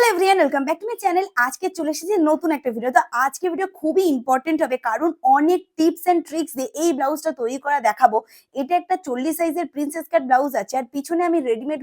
Hello everyone welcome back to my channel আজকে চলে এসেছি নতুন একটা ভিডিও তো আজকে ভিডিও খুবই ইম্পর্টেন্ট হবে, কারণ অনেক টিপস এন্ড ট্রিক্স দিয়ে এই ব্লাউজটা তৈরি করা দেখাবো। এটা একটা চল্লিশ সাইজের প্রিন্সেস কাট ব্লাউজ আছে, আর পিছনে আমি রেডিমেড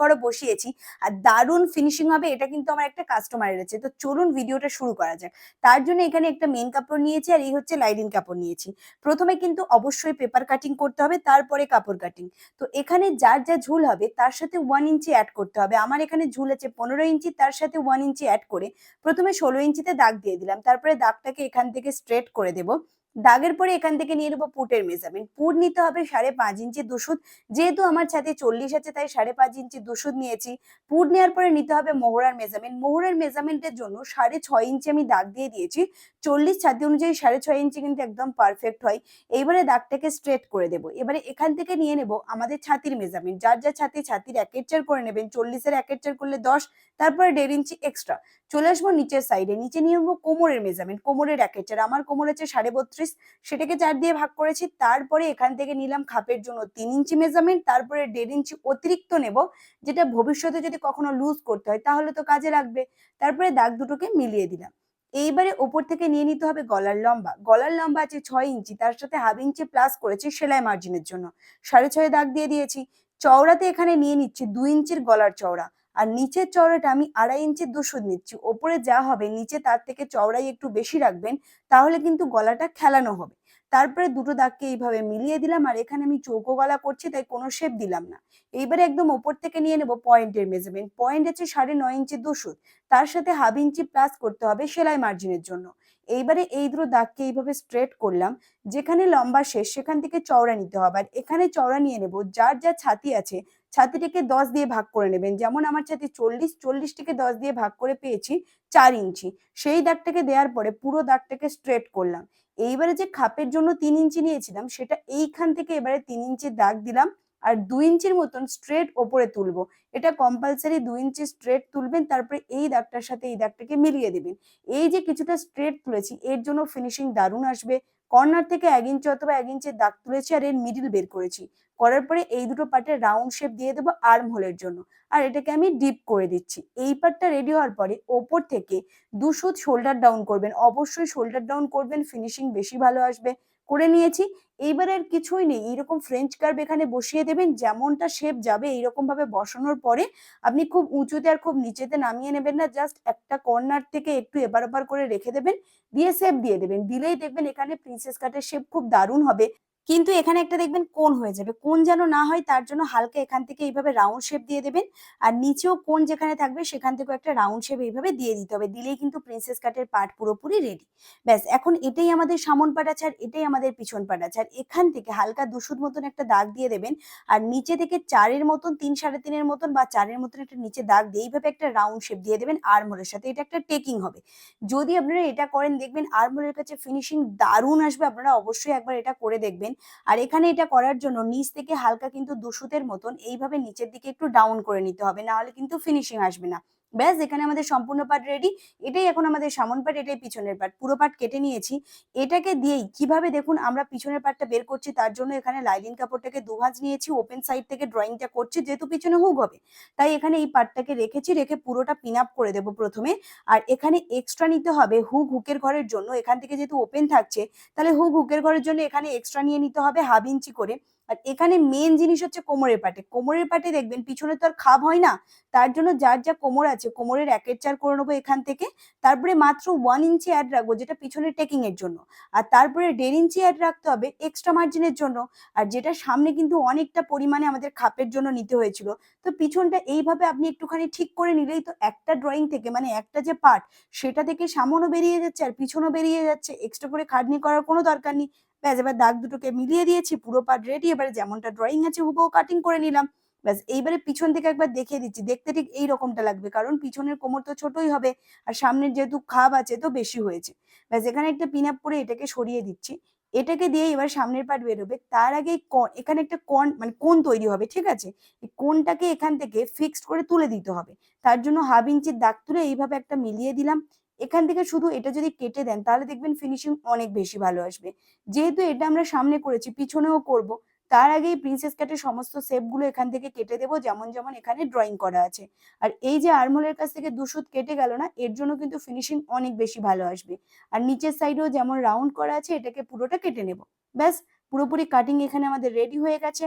ঘরে বসিয়েছি। আর দারুণ ফিনিশিং হবে, এটা কিন্তু আমার একটা কাস্টমারের আছে। তো চলুন ভিডিওটা শুরু করা যাক। তার জন্য এখানে একটা মেন কাপড় নিয়েছি, আর এই হচ্ছে লাইডিন কাপড় নিয়েছি। প্রথমে কিন্তু অবশ্যই পেপার কাটিং করতে হবে, তারপরে কাপড় কাটিং তো এখানে যার যা ঝুল হবে, তার সাথে ওয়ান ইঞ্চি অ্যাড করতে হবে। আমার এখানে ঝুল আছে পনেরো ইঞ্চি তার সাথে ওয়ান ইঞ্চি অ্যাড করে প্রথমে ষোলো ইঞ্চিতে দাগ দিয়ে দিলাম। তারপরে দাগটাকে এখান থেকে স্ট্রেট করে দেব। দাগের পরে এখান থেকে নিয়ে নেব পুটের মেজারমেন্ট পুট নিতে হবে সাড়ে পাঁচ ইঞ্চি দুশুদ যেহেতু আমার ছাতে চল্লিশ আছে, তাই সাড়ে পাঁচ ইঞ্চি দুশুদ নিয়েছি। পুট নেওয়ার পরে নিতে হবে মোহরার মেজারমেন্ট মোহরার মেজারমেন্টের জন্য সাড়ে ছয় ইঞ্চি আমি দাগ দিয়ে দিয়েছি। চল্লিশ ছাতি অনুযায়ী সাড়ে ছয় ইঞ্চি কিন্তু একদম পারফেক্ট হয়। এইবারে দাগটাকে স্ট্রেট করে দেবো। এবারে এখান থেকে নিয়ে নেব আমাদের ছাতির মেজারমেন্ট যার যা ছাতি, ছাতির একের চার করে নেবেন। চল্লিশের একের চার করলে দশ, তারপরে দেড় ইঞ্চি এক্সট্রা চলে আসব নিচের সাইডে নিচে নিয়ে নেব কোমরের মেজারমেন্ট কোমরের একের চার। আমার কোমর আছে সাড়ে বত্রিশ। সেটাকে চার দিয়ে ভাগ করেছি। তারপরে এখান থেকে নিলাম খাপের জন্য তিন ইঞ্চি মেজারমেন্ট তারপরে দেড় ইঞ্চি অতিরিক্ত নেব। যেটা ভবিষ্যতে যদি কখনো লুজ করতে হয়, তাহলে তো কাজে লাগবে। তারপরে দাগ দুটোকে মিলিয়ে দিলাম। এইবারে ওপর থেকে নিয়ে নিতে হবে গলার লম্বা। গলার লম্বা আছে ছয় ইঞ্চি, তার সাথে হাফ ইঞ্চি প্লাস করেছি সেলাই মার্জিনের জন্য। সাড়ে ছয় দাগ দিয়ে দিয়েছি। চওড়াতে এখানে নিয়ে নিচ্ছি দুই ইঞ্চির গলার চওড়া। আর নিচের চওড়াটা আমি আড়াই ইঞ্চি দুশোদ নিচ্ছি। ওপরে যা হবে, নিচে তার থেকে চওড়াই একটু বেশি রাখবেন, তাহলে কিন্তু গলাটা খেলানো হবে। তারপরে দুটো দাগকে এইভাবে মিলিয়ে দিলাম আর এখানে আমি চৌকো গলা করছি, তাই কোনো শেপ দিলাম না। এইবারে একদম ওপর থেকে নিয়ে নেব পয়েন্টের মেজারমেন্ট পয়েন্ট আছে সাড়ে নয় ইঞ্চি দুশুদ তার সাথে হাফ ইঞ্চি প্লাস করতে হবে সেলাই মার্জিনের জন্য। এইবারে এই দুটো দাগকে এইভাবে স্ট্রেট করলাম, যেখানে লম্বা শেষ, সেখান থেকে চওড়া নিতে হবে। আর এখানে চওড়া নিয়ে নেব, যার যা ছাতি আছে ছাতিটিকে দশ দিয়ে ভাগ করে নেবেন। যেমন আমার ছাতি চল্লিশ, চল্লিশটিকে দশ দিয়ে ভাগ করে পেয়েছি চার ইঞ্চি। সেই দাগটাকে দেওয়ার পরে পুরো দাগটাকে স্ট্রেট করলাম। এইবারে যে খাপের জন্য তিন ইঞ্চি নিয়েছিলাম, সেটা এইখান থেকে এবারে তিন ইঞ্চি দাগ দিলাম। আর দুই ইঞ্চির মতন স্ট্রেট ওপরে তুলবো। এটা কম্পালসারি দু ইঞ্চি স্ট্রেট তুলবেন, তারপরে এই দাগটার সাথে এই দাগটাকে মিলিয়ে দেবেন। এই যে কিছুটা স্ট্রেট তুলেছি, এর জন্য ফিনিশিং দারুণ আসবে। কর্নার থেকে এক ইঞ্চি অথবা এক ইঞ্চির দাগ তুলেছি আর এর মিডিল বের করেছি। করার পরে এই দুটো পার্টের রাউন্ড শেপ দিয়ে দেবো আর্ম হোলের জন্য। আর এটাকে আমি ডিপ করে দিচ্ছি। এই পার্টটা রেডি হওয়ার পরে ওপর থেকে দুশো শোল্ডার ডাউন করবেন। অবশ্যই শোল্ডার ডাউন করবেন ফিনিশিং বেশি ভালো আসবে। করে নিয়েছি। এইবারে আর কিছুই নেই। এইরকম ফ্রেঞ্চ কার্ভ এখানে বসিয়ে দেবেন, যেমনটা শেপ যাবে, এইরকম ভাবে বসানোর পরে আপনি খুব উঁচুতে আর খুব নিচেতে নামিয়ে নেবেন না। জাস্ট একটা কর্নার থেকে একটু এবার ওপার করে রেখে দেবেন, দিয়ে শেপ দিয়ে দেবেন। দিলেই দেখবেন এখানে প্রিন্সেস কাটের শেপ খুব দারুণ হবে। কিন্তু এখানে একটা দেখবেন কোন হয়ে যাবে। কোন যেন না হয় তার জন্য হালকা এখান থেকে এইভাবে রাউন্ড শেপ দিয়ে দেবেন আর নিচেও কোন যেখানে থাকবে সেখান থেকেও একটা রাউন্ড শেপ এইভাবে দিয়ে দিতে হবে। দিলেই কিন্তু প্রিন্সেস কাটের পার্ট পুরোপুরি রেডি ব্যাস, এখন এটাই আমাদের সামন পাট আছে আর এটাই আমাদের পিছন আর এখান থেকে হালকা দুশুদ মতন একটা দাগ দিয়ে দেবেন আর নিচে থেকে চারের মতন, তিন সাড়ে তিনের মতন বা চারের মতন একটা নিচে দাগ দিয়ে এইভাবে একটা রাউন্ড শেপ দিয়ে দেবেন আর্মোলের সাথে। এটা একটা টেকিং হবে। যদি আপনারা এটা করেন, দেখবেন আর্মোলের কাছে ফিনিশিং দারুণ আসবে। আপনারা অবশ্যই একবার এটা করে দেখবেন। আর এখানে এটা করার জন্য নিচ থেকে হালকা কিন্তু দুশুতের মতন এইভাবে নিচের দিকে একটু ডাউন করে নিতে হবে না হলে কিন্তু ফিনিশিং আসবে না। ব্যাস, এখানে আমাদের সম্পূর্ণ পার্ট রেডি এটাই এখন আমাদের সামন পার্ট এটাই পিছনের পার্ট পুরো পার্ট কেটে নিয়েছি। এটাকে দিয়েই কীভাবে দেখুন আমরা পিছনের পার্টটা বের করছি, তার জন্য এখানে লাইলিন কাপড়টাকে দুভাঁজ নিয়েছি ওপেন সাইড থেকে ড্রয়িংটা করছি, যেহেতু পিছনে হুক হবে। তাই এখানে এই পার্টটাকে রেখেছি, রেখে পুরোটা পিন আপ করে দেবো প্রথমে। আর এখানে এক্সট্রা নিতে হবে হুক হুকের ঘরের জন্য। এখান থেকে যেহেতু ওপেন থাকছে, তাহলে হুক হুকের ঘরের জন্য এখানে এক্সট্রা নিয়ে নিতে হবে হাফ ইঞ্চি করে। আর এখানে মেন জিনিস হচ্ছে কোমরের পাটে। কোমরের পাটে দেখবেন পিছনে তো আর খাপ হয় না, তার জন্য যার যা কোমর আছে, কোমরের একের চার করে নেব এখান থেকে। তারপরে মাত্র ওয়ান ইঞ্চি অ্যাড রাখব, যেটা পিছনে টেকিং এর জন্য। আর তারপরে দেড় ইঞ্চি অ্যাড রাখতে হবে এক্সট্রা মার্জিনের জন্য। আর যেটা সামনে কিন্তু অনেকটা পরিমাণে আমাদের খাপের জন্য নিতে হয়েছিল। তো পিছনটা এইভাবে আপনি একটুখানি ঠিক করে নিলেই তো একটা ড্রয়িং থেকে মানে একটা যে পার্ট সেটা থেকে সামনও বেরিয়ে যাচ্ছে আর পিছনও বেরিয়ে যাচ্ছে। এক্সট্রা করে খাটনি করার কোনো দরকার নেই। ব্যাস, এবার দাগ দুটোকে মিলিয়ে দিয়েছি, পুরো পার্ট রেডি এবারে যেমনটা ড্রয়িং আছে হুবহু কাটিং করে নিলাম। ব্যাস, এইবারে পিছন থেকে একবার দেখিয়ে দিচ্ছি, দেখতে ঠিক এই রকমটা লাগবে, কারণ পিছনের কোমর তো ছোটই হবে, আর সামনের যেহেতু খাপ আছে তো বেশি হয়েছে। ব্যাস, এখানে একটা পিন আপ করে এটাকে সরিয়ে দিচ্ছি। এটাকে দিয়ে এবার সামনের পার্ট বেরোবে। তার আগে এখানে একটা কন মানে কোন তৈরি হবে, ঠিক আছে? কোনটাকে এখান থেকে ফিক্সড করে তুলে দিতে হবে। তার জন্য হাফ ইঞ্চির দাগ তুলে এইভাবে একটা মিলিয়ে দিলাম। এখান থেকে শুধু এটা যদি কেটে দেন, তাহলে দেখবেন ফিনিশিং অনেক বেশি ভালো আসবে। যেহেতু এটা আমরা সামনে করেছি, পিছনেও করব, তার আগেই প্রিন্সেস কাটের সমস্ত শেপগুলো এখান থেকে কেটে দেবো, যেমন যেমন এখানে ড্রয়িং করা আছে। আর এই যে আর্মহোলের কাছ থেকে দুশুত কেটে গেল না, এর জন্য কিন্তু ফিনিশিং অনেক বেশি ভালো আসবে। আর নিচের সাইডেও যেমন রাউন্ড করা আছে, এটাকে পুরোটা কেটে নেব। ব্যাস, পুরোপুরি কাটিং এখানে আমাদের রেডি হয়ে গেছে।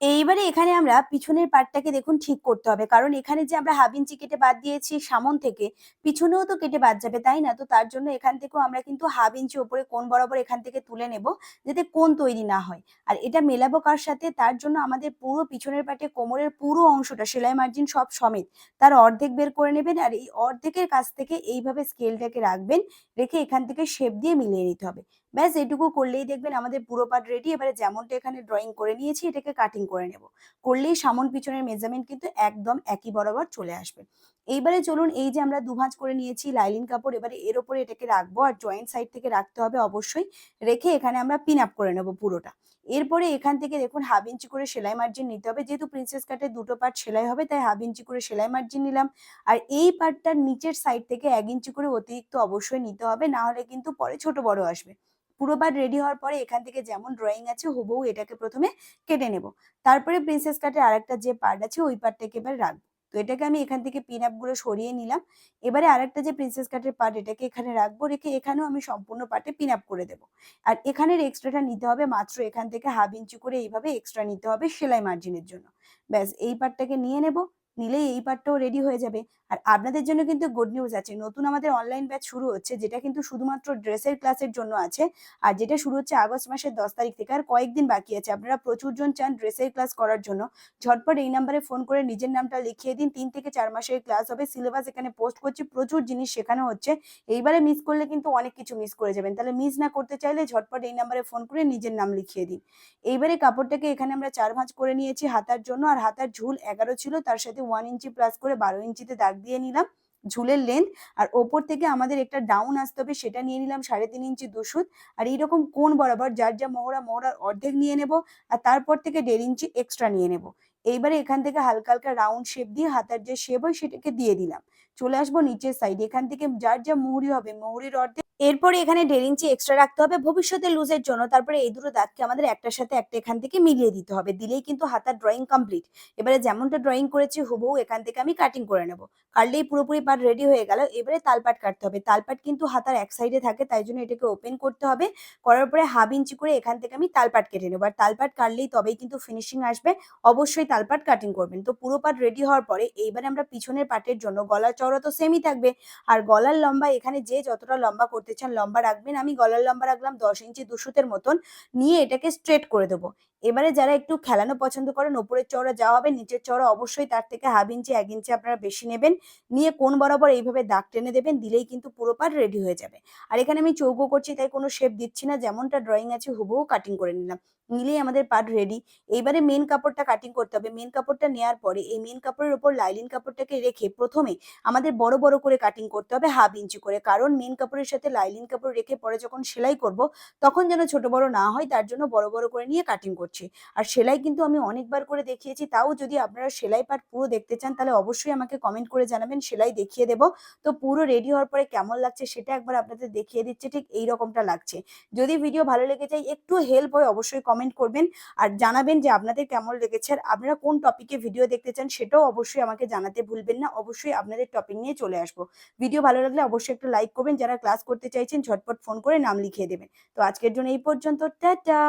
এইবারে এখানে আমরা পিছনের পার্টটাকে দেখুন ঠিক করতে হবে। কারণ এখানে যে আমরা হাফ ইঞ্চি কেটে বাদ দিয়েছি সামন থেকে, পিছনেও তো কেটে বাদ যাবে, তাই না? তো তার জন্য এখান থেকেও আমরা কিন্তু হাফ ইঞ্চি ওপরে কোন বরাবর এখান থেকে তুলে নেব, যাতে কোন তৈরি না হয়। আর এটা মেলাবো কার সাথে? তার জন্য আমাদের পুরো পিছনের পাটে কোমরের পুরো অংশটা, সেলাই মার্জিন সব সমেত, তার অর্ধেক বের করে নেবেন আর এই অর্ধেকের কাছ থেকে এইভাবে স্কেলটাকে রাখবেন, রেখে এখান থেকে শেপ দিয়ে মিলিয়ে নিতে হবে। ব্যাস এটুকু করলেই দেখবেন আমাদের পুরো পার্ট রেডি এবারে যেমনটা এখানে ড্রয়িং করে নিয়েছি, এটাকে কাটিং করে নেব। করলেই সামন পিছনের মেজারমেন্ট কিন্তু একদম একই বরাবর চলে আসবে। এইবারে চলুন এই যে আমরা দুভাঁজ করে নিয়েছি লাইলিন কাপড়, এবারে এর ওপরে এটাকে রাখব আর জয়েন্ট সাইড থেকে রাখতে হবে অবশ্যই। রেখে এখানে আমরা পিন আপ করে নেব পুরোটা। এরপরে এখান থেকে দেখুন হাফ ইঞ্চি করে সেলাই মার্জিন নিতে হবে। যেহেতু প্রিন্সেস কাটের দুটো পার্ট সেলাই হবে, তাই হাফ ইঞ্চি করে সেলাই মার্জিন নিলাম। আর এই পার্টটার নিচের সাইড থেকে এক ইঞ্চি করে অতিরিক্ত অবশ্যই নিতে হবে, না হলে কিন্তু পরে ছোট বড় আসবে। পুরো পার্ট রেডি হওয়ার পরে এখান থেকে যেমন ড্রয়িং আছে, হুবহু এটাকে প্রথমে কেটে নেব। তারপরে প্রিন্সেস কাটের আরেকটা যে পার্ট আছে, ওই পার্টটাকে এবার রাখব। তো এটাকে আমি এখান থেকে পিন আপগুলো সরিয়ে নিলাম। এবারে আরেকটা যে প্রিন্সেস কাটের পার্ট এটাকে এখানে রাখব, রেখে এখানেও আমি সম্পূর্ণ পার্টে পিন আপ করে দেবো। আর এখানের এক্সট্রাটা নিতে হবে মাত্র এখান থেকে হাফ ইঞ্চি করে এইভাবে এক্সট্রা নিতে হবে সেলাই মার্জিনের জন্য। ব্যাস, এই পার্টটাকে নিয়ে নেব। নিলেই এই পার্টটাও রেডি হয়ে যাবে। আর আপনাদের জন্য কিন্তু গুড নিউজ আছে। নতুন আমাদের অনলাইন ব্যাচ শুরু হচ্ছে, যেটা কিন্তু শুধুমাত্র ড্রেসের ক্লাসের জন্য আছে। আর যেটা শুরু হচ্ছে আগস্ট মাসের দশ তারিখ থেকে, আর কয়েকদিন বাকি আছে। আপনারা প্রচুর জন চান ড্রেসের ক্লাস করার জন্য। ঝটপট এই নাম্বারে ফোন করে নিজের নামটা লিখিয়ে দিন। তিন থেকে চার মাসের ক্লাস হবে সিলেবাস এখানে পোস্ট করছি। প্রচুর জিনিস শেখানো হচ্ছে। এইবারে মিস করলে কিন্তু অনেক কিছু মিস করে যাবেন। তাহলে মিস না করতে চাইলে ঝটপট এই নাম্বারে ফোন করে নিজের নাম লিখিয়ে দিন। এইবারে কাপড়টাকে এখানে আমরা চার ভাঁজ করে নিয়েছি হাতার জন্য। আর হাতার ঝুল এগারো ছিল, তার সাথে ওয়ান ইঞ্চি প্লাস করে বারো ইঞ্চিতে দাগ দিয়ে নিলাম ঝুলের লেন্থ আর ওপর থেকে আমাদের একটা ডাউন আসতে হবে, সেটা নিয়ে নিলাম সাড়ে তিন ইঞ্চি দুশুদ আর এইরকম কোন বরাবর যার যা মহড়া মোহরার অর্ধেক নিয়ে নেব আর তারপর থেকে দেড় ইঞ্চি এক্সট্রা নিয়ে নেব। এইবারে এখান থেকে হালকা হালকা রাউন্ড শেপ দিয়ে হাতার যে শেপ হয়, সেটাকে দিয়ে দিলাম। চলে আসব নিচের সাইড এখান থেকে যার যা মুহুরি হবে, মুহুরির অর্ধেক এরপরে এখানে দেড় ইঞ্চি এক্সট্রা রাখতে হবে ভবিষ্যতে লুজের জন্য, তারপরে এই দুটো দাগকে আমাদের একটার সাথে একটা এখান থেকে মিলিয়ে দিতে হবে, দিলেই কিন্তু হাতার ড্রয়িং কমপ্লিট এবারে যেমনটা ড্রয়িং করেছি, হুবহু এখান থেকে আমি কাটিং করে নেব। কাটলেই পুরোপুরি পার্ট রেডি হয়ে গেল, এবারে তালপাট কাটতে হবে। তালপাট কিন্তু হাতার এক সাইডে থাকে, তাই জন্য এটাকে ওপেন করতে হবে। করার পরে হাফ ইঞ্চি করে এখান থেকে আমি তালপাট কেটে নেব। আর তালপাট কাটলেই তবেই কিন্তু ফিনিশিং আসবে, অবশ্যই তালপাট কাটিং করবেন। তো পুরো পার্ট রেডি হওয়ার পরে, এইবারে আমরা পিছনের পাটের জন্য গলার চওড়া তো সেমই থাকবে। আর গলার লম্বা এখানে যে যতটা লম্বা করতে চান, লম্বা রাখবেন। আমি গলার লম্বা রাখলাম দশ ইঞ্চি দুশোতের মতন। নিয়ে এটাকে স্ট্রেট করে দেবো। এবারে যারা একটু খেলানো পছন্দ করেন, ওপরের চওড়া যাওয়া হবে, নিচের চওড়া অবশ্যই তার থেকে হাফ ইঞ্চি এক ইঞ্চি আপনারা বেশি নেবেন। নিয়ে কোন বরাবর এইভাবে দাগ টেনে দেবেন, দিলেই কিন্তু পুরো পাট রেডি হয়ে যাবে। আর এখানে আমি চৌকো করছি, তাই কোনো শেপ দিচ্ছি না, যেমনটা ড্রয়িং আছে হুবহু কাটিং করে নিলাম। নিলেই আমাদের পাট রেডি এইবারে মেন কাপড়টা কাটিং করতে হবে। মেন কাপড়টা নেওয়ার পরে এই মেন কাপড়ের ওপর লাইলিন কাপড়টাকে রেখে প্রথমে আমাদের বড় বড় করে কাটিং করতে হবে হাফ ইঞ্চি করে। কারণ মেন কাপড়ের সাথে লাইলিন কাপড় রেখে পরে যখন সেলাই করব, তখন যেন ছোট বড় না হয়, তার জন্য বড় বড় করে নিয়ে কাটিং করছি। আর সেলাই কিন্তু আমি অনেকবার করে দেখিয়েছি, তাও যদি আপনারা সেলাই পার্ট পুরো দেখতে চান, তাহলে অবশ্যই আমাকে কমেন্ট করে জানাবেন, সেলাই দেখিয়ে দেবো। তো পুরো রেডি হওয়ার পরে কেমন লাগছে সেটা একবার আপনাদের দেখিয়ে দিচ্ছে, ঠিক এই রকমটা লাগছে। যদি ভিডিও ভালো লেগে যায়, একটু হেল্প হয় অবশ্যই কমেন্ট করবেন আর জানাবেন যে আপনাদের কেমন লেগেছে। আর আপনারা কোন টপিকে ভিডিও দেখতে চান, সেটাও অবশ্যই আমাকে জানাতে ভুলবেন না, অবশ্যই আপনাদের টপিক নিয়ে চলে আসব। ভিডিও ভালো লাগলে অবশ্যই একটা লাইক করবেন, যারা ক্লাস করতে চাইছেন, ঝটপট ফোন করে নাম লিখিয়ে দেবেন। তো আজকের জন্য এই পর্যন্ত, টাটা!